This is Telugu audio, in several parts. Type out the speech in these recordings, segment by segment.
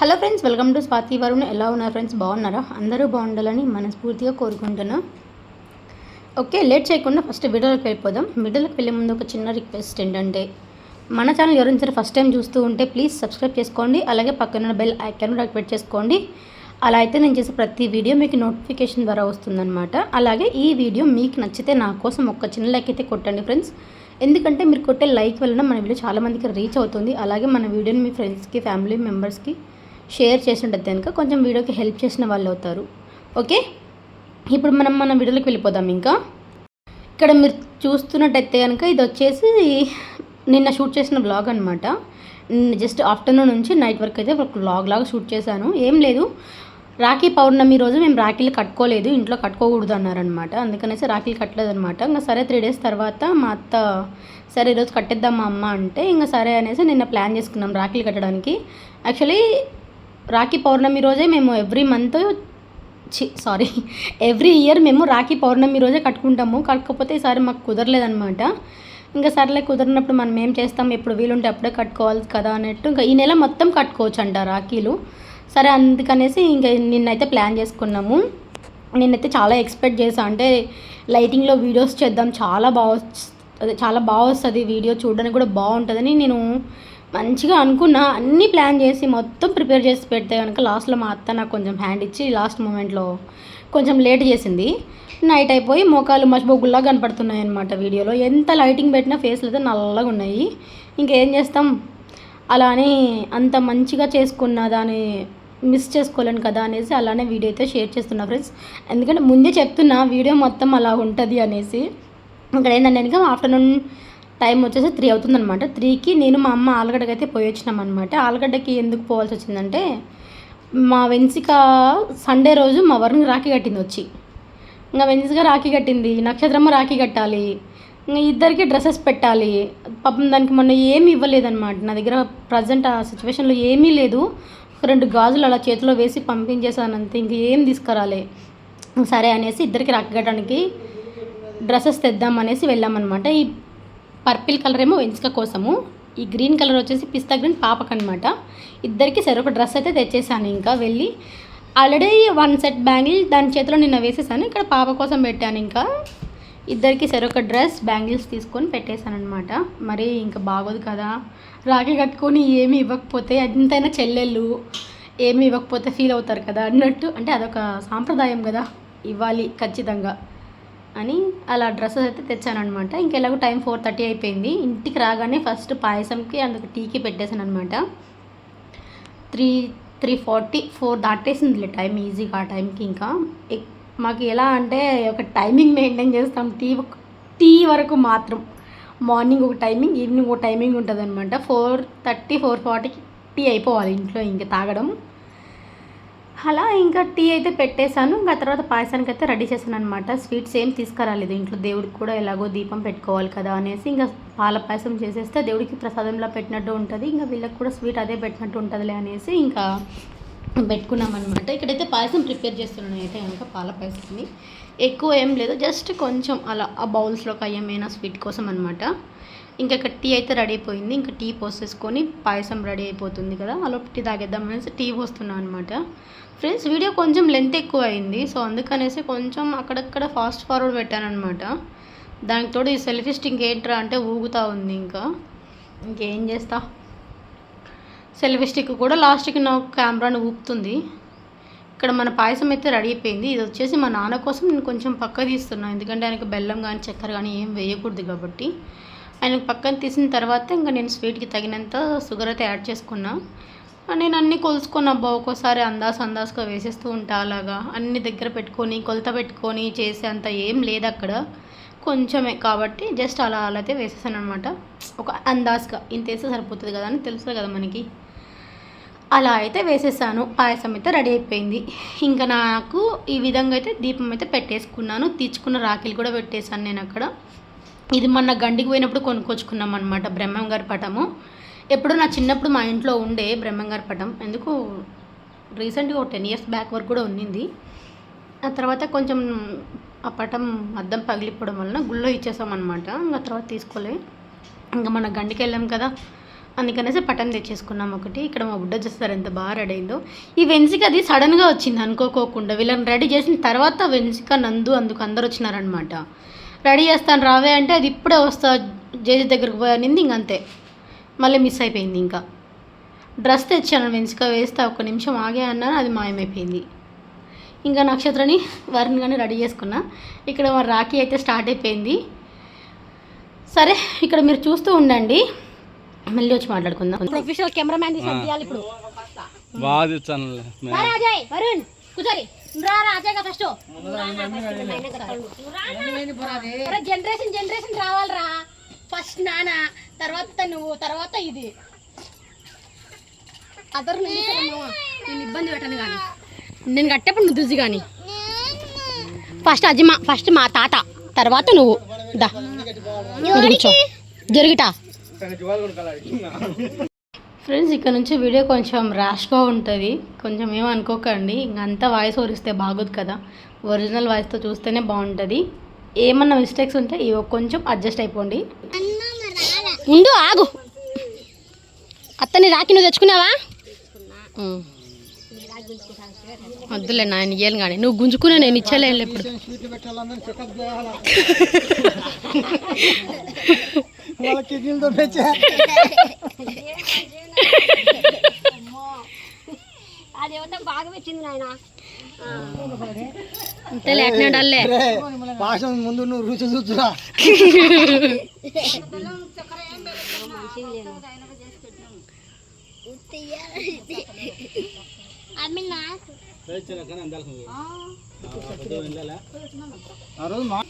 Hello friends welcome to Swathi Varun. ఎలా ఉన్నారు ఫ్రెండ్స్? బాగున్నారా? అందరూ బాగుండాలని మనస్ఫూర్తిగా కోరుకుంటున్నా. ఓకే లేట్ చేయకుండా ఫస్ట్ వీడియోలోకి వెళ్ళిపోదాం. వీడియోలోకి వెళ్ళే ముందు ఒక చిన్న రిక్వెస్ట్ ఏంటంటే మన ఛానల్ ఎవరైనా సరే ఫస్ట్ టైం చూస్తూ ఉంటే ప్లీజ్ సబ్స్క్రైబ్ చేసుకోండి అలాగే పక్కన బెల్ ఐకాన్ యాక్టివేట్ చేసుకోండి. అలా అయితే నేను చేసే ప్రతి వీడియో మీకు నోటిఫికేషన్ ద్వారా వస్తుందన్నమాట. అలాగే ఈ వీడియో మీకు నచ్చితే నా కోసం ఒక చిన్న లైక్ అయితే కొట్టండి ఫ్రెండ్స్. ఎందుకంటే మీరు కొట్టే లైక్ వలన మన వీడియో చాలామందికి రీచ్ అవుతుంది. అలాగే మన వీడియోని మీ ఫ్రెండ్స్కి ఫ్యామిలీ మెంబర్స్కి షేర్ చేసినట్టయితే కనుక కొంచెం వీడియోకి హెల్ప్ చేసిన వాళ్ళు అవుతారు. ఓకే? ఇప్పుడు మనం మన వీడియోలోకి వెళ్ళిపోదాం ఇంకా. ఇక్కడ మీరు చూస్తున్నట్టయితే కనుక ఇది వచ్చేసి నిన్న షూట్ చేసిన బ్లాగ్ అనమాట జస్ట్ ఆఫ్టర్నూన్ నుంచి నైట్ వరకు అయితే ఒక బ్లాగ్ లాగా షూట్ చేశాను. ఏం లేదు. రాఖీ పౌర్ణమి రోజు మేము రాఖీలు కట్టుకోలేదు. ఇంట్లో కట్టుకోకూడదు అన్నారనమాట అందుకనేసి రాఖీలు కట్టలేదు అనమాట ఇంకా సరే త్రీ డేస్ తర్వాత మా అత్త సరే ఈరోజు కట్టేద్దాం మా అమ్మ అంటే ఇంకా సరే అనేసి నిన్న ప్లాన్ చేసుకున్నాం రాఖీలు కట్టడానికి. యాక్చువల్లీ రాఖీ పౌర్ణమి రోజే మేము ఎవ్రీ మంత్ చి సారీ ఎవ్రీ ఇయర్ మేము రాఖీ పౌర్ణమి రోజే కట్టుకుంటాము. కాకపోతే ఈసారి మాకు కుదరలేదనమాట ఇంకా సర్లే కుదిరినప్పుడు మనం ఏం చేస్తాం? ఎప్పుడు వీలుంటే అప్పుడే కట్టుకోవాలి కదా అన్నట్టు ఇంకా ఈ నెల మొత్తం కట్టుకోవచ్చు అంట రాఖీలు. సరే అందుకనేసి ఇంకా నిన్నైతే ప్లాన్ చేసుకున్నాము. నేనైతే చాలా ఎక్స్పెక్ట్ చేసాను అంటే లైటింగ్లో వీడియోస్ చేద్దాం. చాలా బాగా అదే చాలా బాగా వస్తుంది వీడియో. చూడడానికి కూడా బాగుంటుందని నేను మంచిగా అనుకున్న అన్నీ ప్లాన్ చేసి మొత్తం ప్రిపేర్ చేసి పెడితే కనుక లాస్ట్లో మా అత్త నాకు కొంచెం హ్యాండ్ ఇచ్చి లాస్ట్ మూమెంట్లో కొంచెం లేట్ చేసింది. నైట్ అయిపోయి మోకాలు మసిబొగ్గుల్లా కనపడుతున్నాయి అనమాట వీడియోలో ఎంత లైటింగ్ పెట్టినా ఫేస్లు అయితే నల్లగా ఉన్నాయి. ఇంకేం చేస్తాం? అలానే అంత మంచిగా చేసుకున్న దాన్ని మిస్ చేసుకోలేను కదా అనేసి అలానే వీడియో అయితే షేర్ చేస్తున్నా ఫ్రెండ్స్ ఎందుకంటే ముందే చెప్తున్నా వీడియో మొత్తం అలా ఉంటుంది అనేసి. ఇక్కడ ఏంటంటే ఆఫ్టర్నూన్ టైం వచ్చేసి త్రీ అవుతుందనమాట త్రీకి నేను మా అమ్మ ఆలుగడ్డకి అయితే పోయి వచ్చినాం అనమాట ఆలుగడ్డకి ఎందుకు పోవాల్సి వచ్చిందంటే మా వెన్సిక సండే రోజు మా వరుణ్ రాఖీ కట్టింది వచ్చి. ఇంకా వెన్సిక రాఖీ కట్టింది నక్షత్రమ్మ రాఖీ కట్టాలి ఇంకా ఇద్దరికి డ్రెస్సెస్ పెట్టాలి. పాపం దానికి మొన్న ఏమీ ఇవ్వలేదన్నమాట. నా దగ్గర ప్రజెంట్ ఆ సిచ్యువేషన్లో ఏమీ లేదు. ఒక రెండు గాజులు అలా చేతిలో వేసి పంపించేసాను ఇంకా ఇంక ఏం తీసుకురాలే. సరే అనేసి ఇద్దరికి రాఖీ కట్టడానికి డ్రెస్సెస్ తెద్దాం అనేసి వెళ్ళామన్నమాట. ఈ పర్పిల్ కలర్ ఏమో వెన్స్క కోసము. ఈ గ్రీన్ కలర్ వచ్చేసి పిస్తా గ్రీన్ పాపకు అనమాట ఇద్దరికి సరే ఒక డ్రెస్ అయితే తెచ్చేసాను ఇంకా వెళ్ళి. ఆల్రెడీ వన్ సెట్ బ్యాంగిల్ దాని చేతిలో నిన్న వేసేసాను ఇక్కడ పాప కోసం పెట్టాను ఇంకా. ఇద్దరికి సరే ఒక డ్రెస్ బ్యాంగిల్స్ తీసుకొని పెట్టేశాను అనమాట మరి ఇంకా బాగోదు కదా. రాఖీ కట్టుకొని ఏమి ఇవ్వకపోతే ఎంతైనా చెల్లెళ్ళు ఏమి ఇవ్వకపోతే ఫీల్ అవుతారు కదా అన్నట్టు. అంటే అదొక సాంప్రదాయం కదా. ఇవ్వాలి ఖచ్చితంగా. అని అలా డ్రెస్సెస్ అయితే తెచ్చానమాట ఇంకెలాగో టైం ఫోర్ థర్టీ అయిపోయింది. ఇంటికి రాగానే ఫస్ట్ పాయసంకి అందుకు టీకి పెట్టేశాను అనమాట త్రీ త్రీ ఫార్టీ ఫోర్ దాటేసిందిలే టైం ఈజీగా ఆ టైంకి ఇంకా. మాకు ఎలా అంటే ఒక టైమింగ్ మెయింటైన్ చేస్తాం. టీ టీ వరకు మాత్రం. మార్నింగ్ ఒక టైమింగ్ ఈవినింగ్ ఒక టైమింగ్ ఉంటుంది అనమాట ఫోర్ థర్టీ ఫోర్ ఫార్టీకి టీ అయిపోవాలి ఇంట్లో ఇంకా తాగడం. అలా ఇంకా టీ అయితే పెట్టేశాను. ఇంకా తర్వాత పాయసానికి అయితే రెడీ చేశాను అనమాట స్వీట్స్ ఏం తీసుకురాలేదు ఇంట్లో. దేవుడికి కూడా ఎలాగో దీపం పెట్టుకోవాలి కదా అనేసి ఇంకా పాల పాయసం చేసేస్తే దేవుడికి ప్రసాదంలా పెట్టినట్టు ఉంటుంది. ఇంకా వీళ్ళకి కూడా స్వీట్ అదే పెట్టినట్టు ఉంటుందిలే అనేసి ఇంకా పెట్టుకున్నాం అనమాట ఇక్కడైతే పాయసం ప్రిపేర్ చేస్తున్నాను అయితే కనుక పాల పాయసంని. ఎక్కువ ఏం లేదు. జస్ట్ కొంచెం అలా ఆ బౌల్స్లోకి అయ్యమైనా స్వీట్ కోసం అనమాట ఇంకా ఇక్కడ టీ అయితే రెడీ అయిపోయింది. ఇంకా టీ పోసేసుకొని పాయసం రెడీ అయిపోతుంది కదా. అలా టీ తాగేద్దాం అనేసి టీ పోస్తున్నాను అనమాట ఫ్రెండ్స్ వీడియో కొంచెం లెంత్ ఎక్కువ అయింది. సో అందుకనేసి కొంచెం అక్కడక్కడ ఫాస్ట్ ఫార్వర్డ్ పెట్టానమాట దానికి తోడు ఈ సెల్ఫీ స్టిక్ ఏంట్రా అంటే ఊగుతూ ఉంది ఇంకా. ఇంకేం చేస్తా? సెల్ఫీ స్టిక్ కూడా లాస్ట్కి నా కెమెరాను ఊపుతుంది. ఇక్కడ మన పాయసం అయితే రెడీ అయిపోయింది. ఇది వచ్చేసి మా నాన్న కోసం నేను కొంచెం పక్క తీస్తున్నాను ఎందుకంటే ఆయనకు బెల్లం కానీ చక్కెర కానీ ఏం వేయకూడదు కాబట్టి. ఆయన పక్కన తీసిన తర్వాత ఇంకా నేను స్వీట్కి తగినంత షుగర్ అయితే యాడ్ చేసుకున్నా. నేను అన్నీ కొలుసుకున్న అబ్బా ఒక్కోసారి అందాస్ అందాస్గా వేసేస్తూ ఉంటా అలాగా. అన్ని దగ్గర పెట్టుకొని కొలత పెట్టుకొని చేసే అంత ఏం లేదు అక్కడ. కొంచెమే కాబట్టి జస్ట్ అలా అలా అయితే వేసేసాను అనమాట ఒక అందాస్గా ఇంత వేస్తే సరిపోతుంది కదా అని తెలుసు కదా మనకి. అలా అయితే వేసేసాను. పాయసం అయితే రెడీ అయిపోయింది. ఇంకా నాకు ఈ విధంగా అయితే దీపం అయితే పెట్టేసుకున్నాను. తీర్చుకున్న రాఖీలు కూడా పెట్టేశాను నేను అక్కడ. ఇది మొన్న గండికి పోయినప్పుడు కొనుక్కొచ్చుకున్నాం అనమాట బ్రహ్మం గారి పటము. ఎప్పుడు నా చిన్నప్పుడు మా ఇంట్లో ఉండే బ్రహ్మం గారి పటం. ఎందుకు? రీసెంట్గా ఒక టెన్ ఇయర్స్ బ్యాక్ వరకు కూడా ఉన్నింది. ఆ తర్వాత కొంచెం ఆ పటం అద్దం పగిలిపోవడం వలన గుళ్ళో ఇచ్చేసాం అనమాట ఇంకా తర్వాత తీసుకోలే. ఇంకా మన గండికి వెళ్ళాం కదా. అందుకనేసి పటం తెచ్చేసుకున్నాం ఒకటి. ఇక్కడ మా బుడ్డ చేస్తారు ఎంత బాగా రెడీ అయిందో. ఈ వెన్సిక అది సడన్గా వచ్చింది అనుకోకోకుండా. వీళ్ళని రెడీ చేసిన తర్వాత వెన్సిక నందు అందుకు అందరు వచ్చినారనమాట రెడీ చేస్తాను రావే అంటే అది ఇప్పుడే వస్తా జేజీ దగ్గరకు పోయానింది ఇంక అంతే. మళ్ళీ మిస్ అయిపోయింది ఇంకా. డ్రెస్ తెచ్చాను వెన్సిక వేస్తే ఒక నిమిషం ఆగే అన్నాను అది మాయమైపోయింది. ఇంకా నక్షత్రని వరుణ్ కానీ రెడీ చేసుకున్నా. ఇక్కడ మా రాఖీ అయితే స్టార్ట్ అయిపోయింది. సరే ఇక్కడ మీరు చూస్తూ ఉండండి. మళ్ళీ వచ్చి మాట్లాడుకుందాం. ప్రొఫెషనల్ కెమెరామ్యాన్ తీసుకొని ఇప్పుడు. వరుణ్ కూర్చోరి. జనరేషన్ జనరేషన్ రావాలిరా. ఫస్ట్ నాన్న తర్వాత నువ్వు తర్వాత ఇది. అదర్ నేను ఇబ్బంది పెట్టను కానీ. నేను కట్టేప్పుడు నువ్వు దుజి కానీ. ఫస్ట్ అది మా ఫస్ట్ మా తాత తర్వాత నువ్వు. దా జరుగుతా. ఫ్రెండ్స్ ఇక్కడ నుంచి వీడియో కొంచెం ర్యాష్గా ఉంటుంది. కొంచెం ఏమనుకోకండి ఇంకంతా వాయిస్ ఓరిస్తే బాగోదు కదా. ఒరిజినల్ వాయిస్తో చూస్తేనే బాగుంటుంది. ఏమన్నా మిస్టేక్స్ ఉంటే ఇవి కొంచెం అడ్జస్ట్ అయిపోండి. ఉండు ఆగు. అత్తని రాకి నువ్వు తెచ్చుకున్నావా. వద్దులే నాయన ఇయ్యాను కానీ. నువ్వు గుంజుకున్నా నేను ఇచ్చలేను ఇప్పుడు. వాళ్ళ కిడ్నీలతో పెంచా అంతే లేకనాడల్లే భాష ముందు నువ్వు రుచి చూచురా ఆ రోజు మా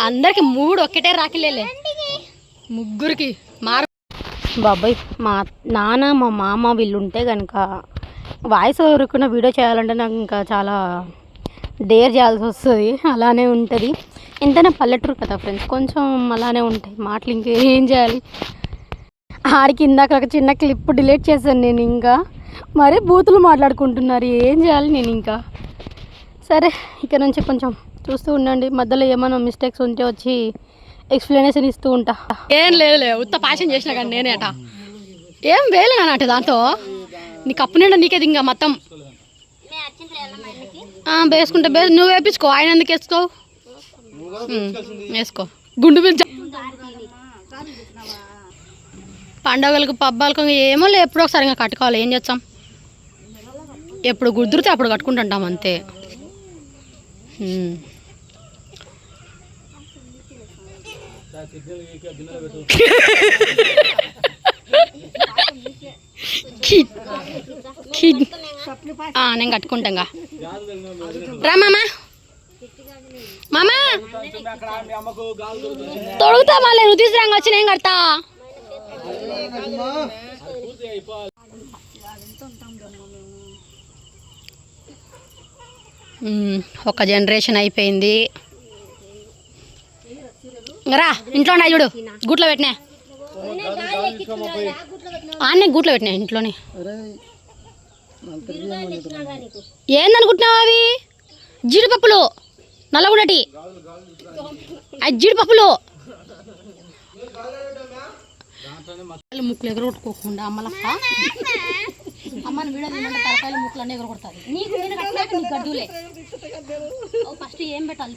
అందరికి మూడు ఒక్కటే రాకిలేలే. ముగ్గురికి మారు. బాబాయ్ మా నాన్న మా మామ వీళ్ళు ఉంటే కనుక వాయిస్ ఎవరుకున్న వీడియో చేయాలంటే నాకు ఇంకా చాలా డేర్ చేయాల్సి వస్తుంది. అలానే ఉంటుంది. ఎంతైనా పల్లెటూరు కదా ఫ్రెండ్స్ కొంచెం అలానే ఉంటాయి. మాటలు ఇంకేం చేయాలి? ఆడికి ఇందాక ఒక చిన్న క్లిప్ డిలీట్ చేశాను నేను ఇంకా. మరీ బూతులు మాట్లాడుకుంటున్నారు. ఏం చేయాలి నేను ఇంకా? సరే ఇక నుంచి కొంచెం చూస్తూ ఉండండి. మధ్యలో ఏమైనా మిస్టేక్స్ ఉంటే వచ్చి ఎక్స్ప్లెనేషన్ ఇస్తూ ఉంటా. ఏం లేదులే ఉత్త పాషన్ చేసిన కానీ నేనేట ఏం వేయలే దాంతో. నీ కప్పు నిండా నీకేది ఇంకా మొత్తం. వేసుకుంటే బే నువ్వు వేపించుకో. ఆయన ఎందుకు వేసుకో వేసుకో. గుండు పిలిచ పండగలకు పబ్బాలకు ఏమో లే ఎప్పుడో ఒకసారి ఇంకా కట్టుకోవాలి. ఏం చేస్తాం? ఎప్పుడు గుర్తురితే అప్పుడు కట్టుకుంటుంటాం అంతే ఉమ్. కిడ్ కిడ్ ఆ, నేను కట్టుకుంటాగా. రా మామా. మామా. తొడుగుతా మళ్ళీ రుతీస్ తీసుకురాగా వచ్చి నేను కడతా. ఒక జనరేషన్ అయిపోయింది. రా ఇంట్లో ఉన్నాయి చూడు. గూట్లో పెట్టినా. ఆన్నే గూట్లో పెట్టినా ఇంట్లోనే. ఏందనుకుంటున్నావు అవి? జీడిపప్పులు నల్లగుడటి. అది జీడిపప్పులు. ముక్కులు ఎగరగొట్టుకోకుండా అమ్మలక్క. అమ్మని వీడియో తినంటే తలకాయలు ముక్కలు అన్నీ ఎగరగొడతారు. నీకు నేను కట్టినాక నీకు గడ్డులే. ఫస్ట్ ఏం పెట్టాలి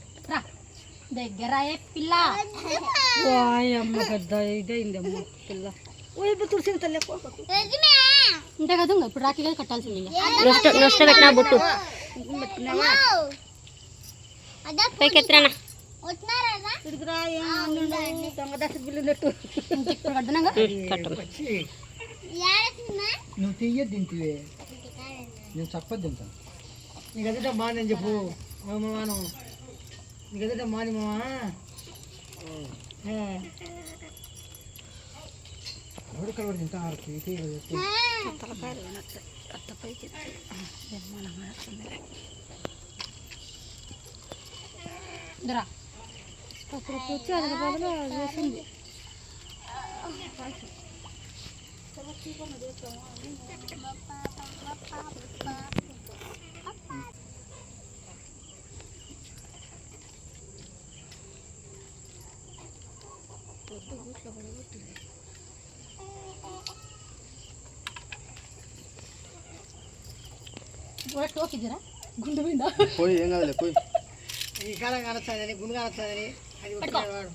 దగ్గర పిల్ల. అమ్మ పెద్ద ఇదైంది అమ్మ పిల్ల. తులసి ఇంతే కదా ఇప్పుడు రాఖీ కదా కట్టాల్సింది నొష్ట పెట్టిన బుట్టు. పైకెత్తరానా నువ్వు తీయద్దు ఇంటివే నేను చెప్పొద్దు ఇంత నీకు ఎదుట మా నేను చెప్పు మాను నీకు ఎదుట మాని మామా ఎవరు కలవడు తింటారు తీసి దరా టోకిదిరా గుండు పోయి ఏం కాదులే పోయి. ఈ కాలం కానొచ్చాదని గుండు కానొచ్చాదని అది వాడు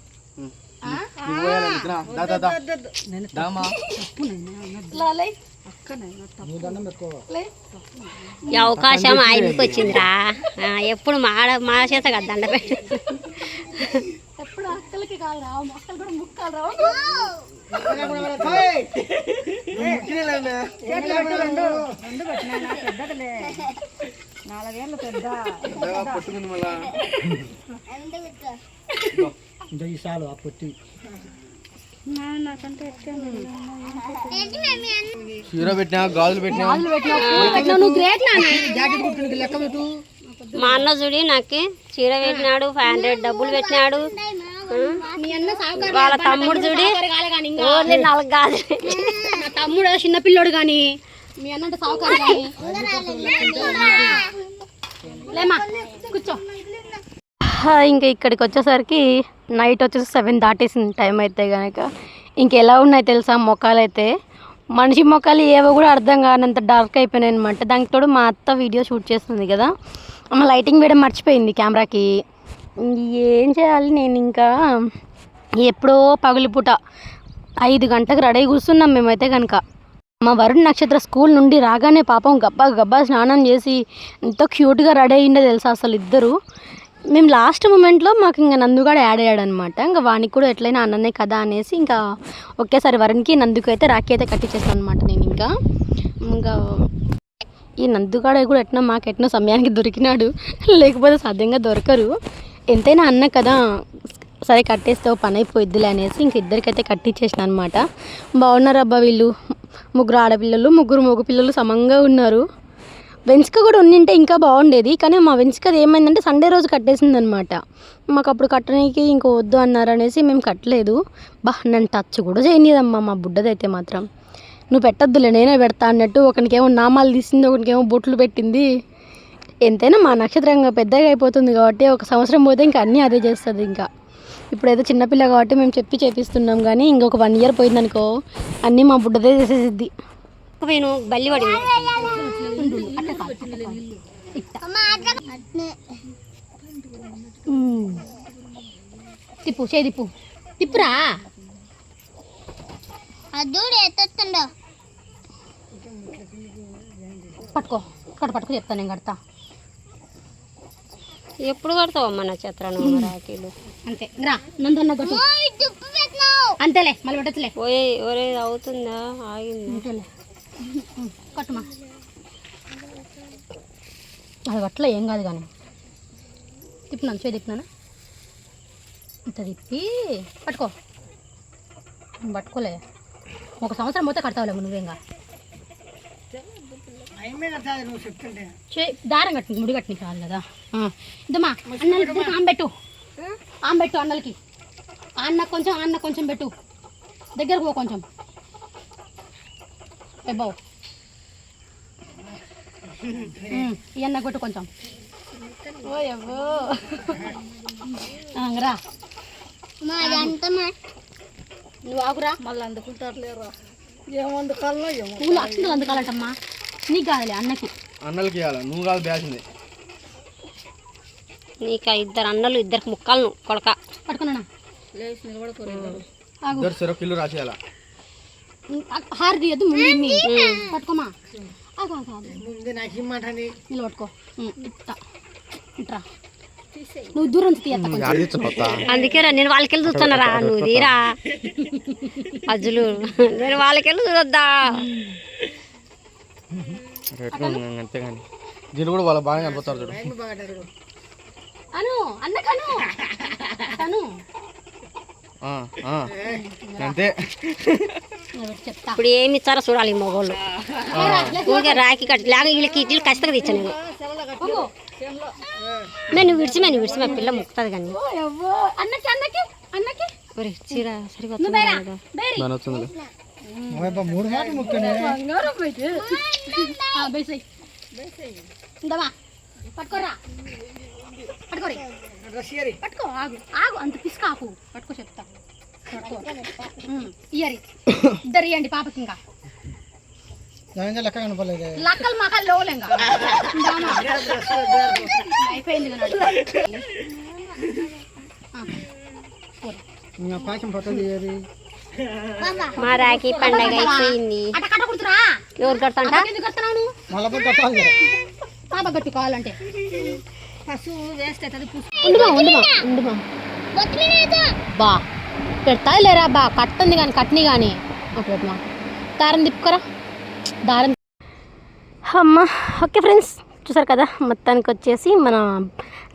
ఈ అవకాశం ఆయనకి వచ్చిందిరా. ఎప్పుడు మా మా చేత కదా దండ అక్కలకి కాదు రావు అక్కలు కూడా ముక్కలు రావు పట్టుకుంది మళ్ళా. సాలు ఆ పొట్టి. చీర పెట్టినా గాజులు పెట్టినా? మా అన్న చూడి నాకు చీర పెట్టినాడు ఫైవ్ హండ్రెడ్ డబ్బులు పెట్టినాడు. వాళ్ళ తమ్ముడు చూడి. ఓన్లీ నాలుగు కాదు. తమ్ముడు చిన్న పిల్లోడు కానీ మీ అన్న అంటే సావుకారు కానీ లేమా కూర్చో. ఇంకా ఇక్కడికి వచ్చేసరికి నైట్ వచ్చేసి సెవెన్ దాటేసింది టైం అయితే కనుక ఇంకెలా ఉన్నాయి తెలుసా మొక్కలు అయితే మనిషి మొక్కలు ఏవో కూడా అర్థం కానంత డార్క్ అయిపోయినాయి అనమాట దానికి తోడు మా అత్త వీడియో షూట్ చేస్తుంది కదా. ఆమె లైటింగ్ వేయడం మర్చిపోయింది కెమెరాకి ఏం చేయాలి నేను ఇంకా? ఎప్పుడో పగులిపూట ఐదు గంటలకు రెడీ కూర్చున్నాం మేమైతే కనుక మా వరుణ్ నక్షత్ర స్కూల్ నుండి రాగానే పాపం గబ్బా గబ్బా స్నానం చేసి ఎంతో క్యూట్గా రెడీ అయిందో తెలుసా అసలు ఇద్దరు. మేము లాస్ట్ మూమెంట్లో మాకు ఇంకా నందుగాడు యాడ్ అయ్యాడు అనమాట ఇంకా వానికి కూడా ఎట్లయినా అన్ననే కదా అనేసి ఇంకా ఒకేసారి వరుణ్కి నందుకు అయితే రాఖీ అయితే కట్టించేసాను అనమాట నేను ఇంకా. ఇంకా ఈ నందుగాడ కూడా ఎట్లా మాకు ఎట్నో సమయానికి దొరికినాడు. లేకపోతే సాధ్యంగా దొరకరు. ఎంతైనా అన్న కదా సరే కట్టేస్తే పని అయిపోయిద్దిలే అనేసి ఇంక ఇద్దరికైతే కట్టించేసిన అనమాట బాగున్నారు అబ్బా వీళ్ళు? ముగ్గురు ఆడపిల్లలు ముగ్గురు మగ పిల్లలు సమంగా ఉన్నారు. వెన్స్క కూడా ఉండింటే ఇంకా బాగుండేది కానీ మా వెన్స్కది ఏమైందంటే సండే రోజు కట్టేసింది అనమాట మాకు అప్పుడు కట్టడానికి ఇంకో వద్దు అన్నారు అనేసి మేము కట్టలేదు. బా నన్ను టచ్ కూడా చేయనీదమ్మా మా బుడ్డదైతే మాత్రం. నువ్వు పెట్టద్దులే నేనే పెడతా అన్నట్టు ఒకనికేమో నామాలు తీసింది ఒకనికేమో బొట్లు పెట్టింది. ఎంతైనా మా నక్షత్రంగా పెద్దగా అయిపోతుంది కాబట్టి ఒక సంవత్సరం పోతే ఇంకా అన్నీ అదే చేస్తుంది ఇంకా. ఇప్పుడైతే చిన్నపిల్ల కాబట్టి మేము చెప్పి చేపిస్తున్నాం కానీ ఇంకొక వన్ ఇయర్ పోయిందనుకో అన్నీ మా బుడ్డదే చేసేసిద్ది. నేను బల్లి పడి తిప్పు చేయి తిప్పు. తిప్పురా. పట్టుకో ఇక్కడ పట్టుకో చెప్తాను నేను కడతా. ఎప్పుడు కడతావు అమ్మ నక్షత్రం నువ్వు రాఖీలు అంతే. రా నందన్న కొట్టు అంతేలే మళ్ళీ పెట్టచ్చులే. ఓయే ఒరే అవుతుందా? ఆగిందా? అంతేలే. కట్టుమా. అది అట్లా ఏం కాదు కానీ. తిప్పినాను చేయి తిప్పినాను? ఇంత తిప్పి పట్టుకో. పట్టుకోలే. ఒక సంవత్సరం పోతే కడతావులే నువ్వేంగా అయిమే కదా నువ్వు చెప్తుంటే చే దారం కట్టి ముడి కట్టి చాలు కదా. ఇదమ్మా అన్నలకి ఆమె ఆమె పెట్టు అన్నలకి. ఆ అన్న కొంచెం అన్న కొంచెం పెట్టు. దగ్గరకు పో కొంచెం. బావు ఈ అన్న కొట్టు కొంచెం. ఓ ఎవ్వో. ఆ, రా. నువ్వు ఆగురా. మళ్ళీ అందుకుంటారు లేరా ఏమందు కల్లో ఏమో. పూలు అక్షంతలు అందుకాలంటమ్మా నీకు కాదులే అన్నకి. అన్నలకి ఇవ్వాలి? నువ్వు కాదు బ్యాసింది నీకు ఇద్దరు అన్నలు ఇద్దరికి ముక్కలను కొడక. పట్టుకున్నా ఇద్దరు. రాసేయాల? హార్ తీయద్దు. పట్టుకోమా? నిలబట్టుకో ఉమ్, ఇట్లా ఇట్రా. నువ్వు దూరం నుంచి తీయత్తా కొంచెం. ఆడిచ్చపోతా అందుకే రా నేను వాళ్ళకెళ్ళి చూస్తున్నారా నువ్వు తీరా. అజ్జులు నేను వాళ్ళకెళ్ళి చూడొద్దా? అంతే కానీ దీన్ని కూడా వాళ్ళ బాగా కనిపిస్తారు చూడు అను అన్న కను. కను ఆ, ఆ. అంతే. ఇప్పుడు ఏమి ఇచ్చారో చూడాలి ఈ మొగోళ్ళు. ఊరికే రాకి కట్టి లేక వీళ్ళకి ఇడ్లీలు ఖచ్చితంగా తెచ్చాను నేను. విడిచి మేము విడిచి మా పిల్ల ముక్కుతుంది కానీ. అన్నకి అన్నకి అన్నకి. ఒరే చీర సరిగా మూడు మాటలు ముక్కనే బంగారం పోయితే బేసై ఇందమా? పట్టుకోరా పట్టుకోరి. పట్టుకో ఆగు. ఆగు అంత పిసుకాకు పట్టుకో చెప్తా. పట్టుకో. ఉమ్, ఇయ్యరి. ఇద్దరు ఇయ్యండి పాపకి ఇంకా. లెక్క కనపడలేదు. లక్కలు మకలు లోలేంగా ఇందామా. అయిపోయింది కదా ఇంకా పాయసం పట్ట తీయాలి మా రాఖీ పండగ అయిపోయింది. ఎవరు పాప ఉండుమా బా. పెడతా లేరా? బా కట్టుంది కానీ కట్ని కానీ పెట్టమా. దారం తిప్పుకోరా. దారం అమ్మ ఓకే ఫ్రెండ్స్. చూసారు కదా మొత్తానికి వచ్చేసి మన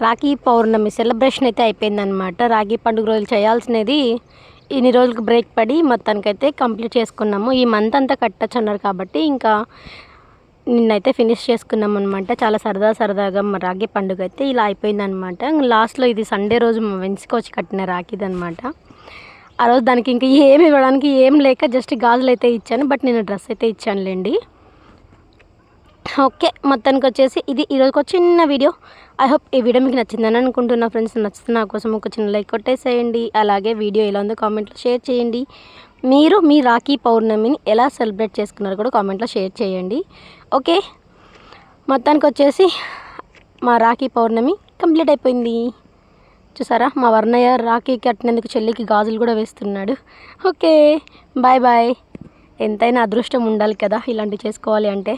రాఖీ పౌర్ణమి సెలబ్రేషన్ అయితే అయిపోయిందనమాట రాఖీ పండుగ రోజులు చేయాల్సినది ఇన్ని రోజులకు బ్రేక్ పడి మొత్తానికైతే కంప్లీట్ చేసుకున్నాము. ఈ మంత్ అంతా కట్టచ్చు అన్నారు కాబట్టి ఇంకా నిన్నైతే ఫినిష్ చేసుకున్నాం అనమాట చాలా సరదా సరదాగా మా రాఖీ పండుగ అయితే ఇలా అయిపోయిందనమాట లాస్ట్లో ఇది సండే రోజు మా వెంచుకొచ్చి కట్టిన రాఖీది అనమాట ఆ రోజు దానికి ఇంకా ఏమి ఇవ్వడానికి ఏం లేక జస్ట్ గాజులు అయితే ఇచ్చాను. బట్ నేను డ్రెస్ అయితే ఇచ్చానులేండి. ఓకే మొత్తానికి వచ్చేసి ఇది ఈరోజు ఒక చిన్న వీడియో. ఐ హోప్ ఈ వీడియో మీకు నచ్చిందని అనుకుంటున్నా ఫ్రెండ్స్ నచ్చితే నా కోసం ఒక చిన్న లైక్ కొట్టేసేయండి. అలాగే వీడియో ఎలా ఉందో కామెంట్లో షేర్ చేయండి. మీరు మీ రాఖీ పౌర్ణమిని ఎలా సెలబ్రేట్ చేసుకున్నారో కూడా కామెంట్లో షేర్ చేయండి. ఓకే మొత్తానికి వచ్చేసి మా రాఖీ పౌర్ణమి కంప్లీట్ అయిపోయింది. చూసారా? మా వర్ణయ్య రాఖీ కట్టినందుకు చెల్లికి గాజులు కూడా వేస్తున్నాడు. ఓకే బాయ్ బాయ్ ఎంతైనా అదృష్టం ఉండాలి కదా ఇలాంటివి చేసుకోవాలి అంటే.